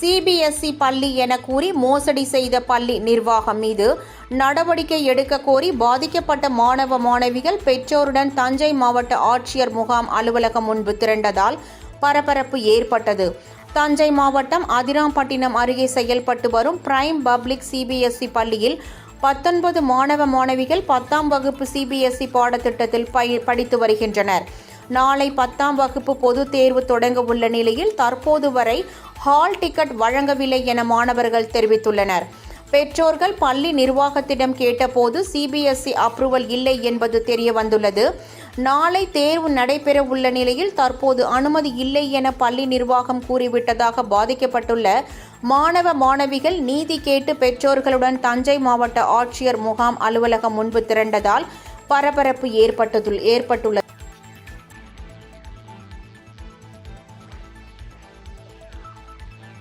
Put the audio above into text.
CBSE பள்ளி என கூறி மோசடி செய்த பள்ளி நிர்வாகம் மீது நடவடிக்கை எடுக்க கோரி பாதிக்கப்பட்ட மாணவ மாணவிகள் பெற்றோருடன் தஞ்சை மாவட்ட ஆட்சியர் முகாம் அலுவலகம் முன்பு திரண்டதால் பரபரப்பு ஏற்பட்டது. தஞ்சை மாவட்டம் அதிராம்பட்டினம் அருகே செயல்பட்டு வரும் பிரைம் பப்ளிக் சிபிஎஸ்இ பள்ளியில் பத்தொன்பது மாணவ மாணவிகள் பத்தாம் வகுப்பு சிபிஎஸ்இ பாடத்திட்டத்தில் படித்து வருகின்றனர். நாளை பத்தாம் வகுப்பு பொதுத் தேர்வு தொடங்க உள்ள நிலையில் தற்போது வரை ஹால் டிக்கெட் வழங்கவில்லை என மாணவர்கள் தெரிவித்துள்ளனர். பெற்றோர்கள் பள்ளி நிர்வாகத்திடம் கேட்டபோது சிபிஎஸ்இ அப்ரூவல் இல்லை என்பது தெரிய வந்துள்ளது. நாளை தேர்வு நடைபெற உள்ள நிலையில் தற்போது அனுமதி இல்லை என பள்ளி நிர்வாகம் கூறிவிட்டதாக பாதிக்கப்பட்டுள்ள மாணவ மாணவிகள் நீதி கேட்டு பெற்றோர்களுடன் தஞ்சை மாவட்ட ஆட்சியர் முகாம் அலுவலகம் முன்பு திரண்டதால் பரபரப்பு ஏற்பட்டது ஏற்பட்டுள்ளது